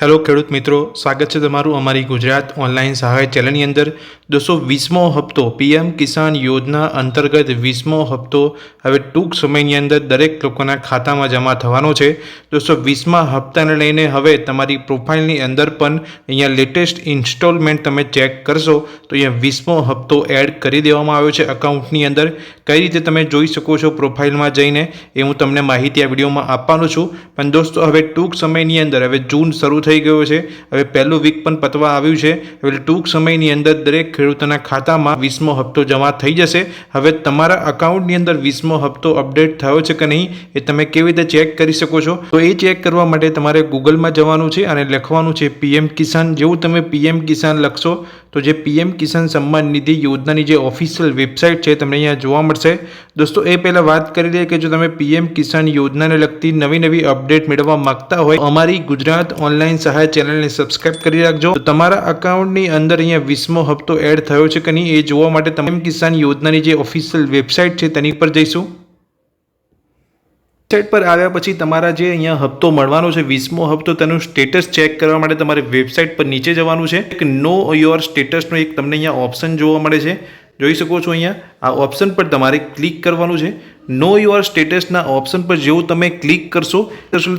Hello ખેડૂત મિત્રો, સ્વાગત છે તમારું અમારી ગુજરાત ઓનલાઈન સહાય ચેનલની અંદર. દોસ્તો, વીસમો હપ્તો પીએમ કિસાન યોજના અંતર્ગત વીસમો હપ્તો હવે ટૂંક સમયની અંદર દરેક લોકોના ખાતામાં જમા થવાનો છે. દોસ્તો, વીસમા હપ્તાને લઈને હવે તમારી પ્રોફાઇલની અંદર પણ અહીંયા લેટેસ્ટ ઇન્સ્ટોલમેન્ટ તમે ચેક કરશો, તો અહીંયા વીસમો હપ્તો એડ કરી દેવામાં આવ્યો છે અકાઉન્ટની અંદર. કઈ રીતે તમે જોઈ શકો છો પ્રોફાઇલમાં જઈને એ હું તમને માહિતી આ વિડીયોમાં આપવાનો છું. પણ દોસ્તો, હવે ટૂંક સમયની અંદર, હવે જૂન શરૂ થઈ ગયો છે. હવે પહેલું વીક પણ પતવા આવ્યું છે. એટલે ટૂંક સમયની અંદર દરેક ખેડૂતોના ખાતામાં વીસમો હપ્તો જમા થઈ જશે. હવે તમારા અકાઉન્ટની અંદર વીસમો હપ્તો અપડેટ થયો છે કે નહીં, એ તમે કેવી રીતે ચેક કરી શકો છો? તો એ ચેક કરવા માટે તમારે ગૂગલમાં જવાનું છે અને લખવાનું છે પીએમ કિસાન. જેવું તમે પીએમ કિસાન લખશો, તો જે પીએમ કિસાન સન્માન નિધિ યોજનાની જે ઓફિશિયલ વેબસાઇટ છે તમને અહીંયા જોવા મળશે. દોસ્તો, એ પહેલાં વાત કરી લઈએ કે જો તમે પીએમ કિસાન યોજનાને લગતી નવી નવી અપડેટ મેળવવા માંગતા હોય, અમારી ગુજરાત ઓનલાઈન સહાય ચેનલને સબસ્ક્રાઇબ કરી રાખજો. તમારા અકાઉન્ટની અંદર અહીંયા વીસમો હપ્તો એડ થયો છે કે નહીં એ જોવા માટે તમે કિસાન યોજનાની જે ઓફિશિયલ વેબસાઇટ છે તેની પર જઈશું. વેબસાઇટ પર આવ્યા પછી તમારા જે અહીંયા હપ્તો મળવાનો છે, વીસમો હપ્તો તેનું સ્ટેટસ ચેક કરવા માટે તમારે વેબસાઇટ પર નીચે જવાનું છે. એક નો યોર સ્ટેટસનો એક તમને અહીંયા ઓપ્શન જોવા મળે છે. જોઈ શકો છો અહીંયા. આ ઓપ્શન પર તમારે ક્લિક કરવાનું છે. નો યોર સ્ટેટસના ઓપ્શન પર જેવું તમે ક્લિક કરશો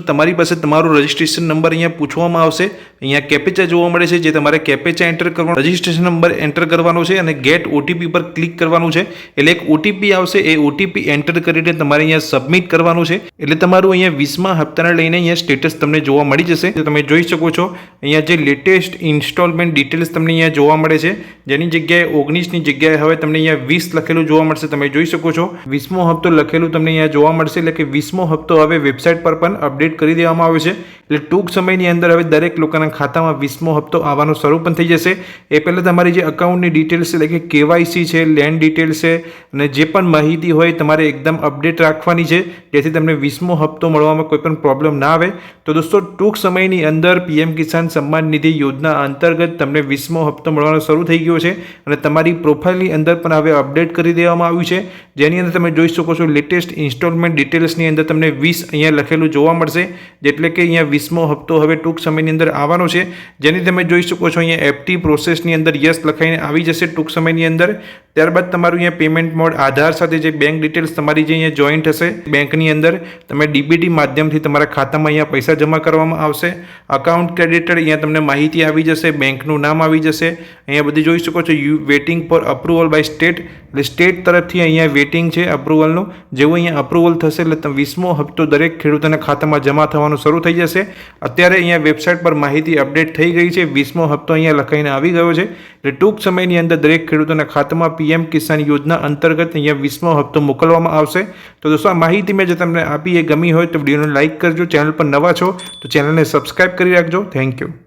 તમારી પાસે તમારો રજિસ્ટ્રેશન નંબર અહીંયા પૂછવામાં આવશે. અહીંયા કેપેચા જોવા મળે છે, જે તમારે કેપેચા એન્ટર કરવાનો રજિસ્ટ્રેશન નંબર એન્ટર કરવાનો છે અને ગેટ ઓટીપી પર ક્લિક કરવાનું છે. એટલે એક ઓટીપી આવશે, એ ઓટીપી એન્ટર કરીને તમારે અહીંયા સબમિટ કરવાનું છે. એટલે તમારું અહીંયા વીસમા હપ્તાને લઈને અહીંયા સ્ટેટસ તમને જોવા મળી જશે. તમે જોઈ શકો છો, અહીંયા જે લેટેસ્ટ ઇન્સ્ટોલમેન્ટ ડિટેલ્સ તમને અહીંયા જોવા મળે છે. જેની જગ્યાએ ઓગણીસની જગ્યાએ હવે તમને અહીંયા વીસ લખેલું જોવા મળશે, તમે જોઈ શકો છો. વીસમો હપ્તો લખેલું તમને અહીંયા જોવા મળશે. એટલે કે વીસમો હપ્તો હવે વેબસાઇટ પર પણ અપડેટ કરી દેવામાં આવ્યો છે. એટલે ટૂંક સમયની અંદર હવે દરેક લોકોના ખાતામાં વીસમો હપ્તો આવવાનો શરૂ પણ થઈ જશે. એ પહેલાં તમારી જે અકાઉન્ટની ડિટેલ્સ એટલે કે કેવાયસી છે લેન્ડ ડિટેલ્સ છે, અને જે પણ માહિતી હોય તમારે એકદમ અપડેટ રાખવાની છે. જેથી તમને વીસમો હપ્તો મળવામાં કોઈ પણ પ્રોબ્લેમ ના આવે. તો દોસ્તો, ટૂંક સમયની અંદર પીએમ કિસાન સન્માન નિધિ યોજના અંતર્ગત તમને વીસમો હપ્તો મળવાનો શરૂ થઈ ગયો છે. અને તમારી પ્રોફાઇલની અંદર પણ હવે અપડેટ કરી દેવામાં આવ્યું છે. જેની અંદર તમે જોઈ શકો છો લેટેસ્ટ ઇન્સ્ટોલમેન્ટ ડિટેલ્સની અંદર તમને વીસ અહીંયા લખેલું જોવા મળશે, જેટલે કે અહીંયા વીસમો હપ્તો હવે ટૂંક સમયની અંદર આવવાનો છે. જેની તમે જોઈ શકો છો અહીંયા એફટી પ્રોસેસની અંદર યસ લખાઈને આવી જશે ટૂંક સમયની અંદર. ત્યારબાદ તમારું અહીંયા પેમેન્ટ મોડ આધાર સાથે જે બેંક ડિટેલ્સ તમારી જે અહીંયા જોઈન્ટ હશે બેંકની અંદર તમે ડીબીટી માધ્યમથી તમારા ખાતામાં અહીંયા પૈસા જમા કરવામાં આવશે. અકાઉન્ટ ક્રેડિટેડ અહીંયા તમને માહિતી આવી જશે બેંકનું નામ આવી જશે. અહીંયા બધી જોઈ શકો છો you waiting for approval by state એટલે સ્ટેટ તરફથી અહીંયા વેટિંગ છે અપ્રુવલનું જેવું અહીંયા અપ્રુવલ થશે એટલે તમે વીસમો હપ્તો દરેક ખેડૂતોના ખાતામાં જમા થવાનું શરૂ થઈ જશે. અત્યારે અહીંયા વેબસાઇટ પર માહિતી અપડેટ થઈ ગઈ છે. વીસમો હપ્તો અહીંયા લખાઈને આવી ગયો છે. એટલે ટૂંક સમયની અંદર દરેક ખેડૂતોના ખાતામાં પીએમ કિસાન યોજના અંતર્ગત અહીંયા વીસમો હપ્તો મોકલવામાં આવશે. તો દોસ્તો, આ માહિતી મેં જે તમને આપી એ ગમી હોય તો વિડીયોને લાઇક કરજો, ચેનલ પર નવા છો તો ચેનલને સબસ્ક્રાઇબ કરી રાખજો. Thank you.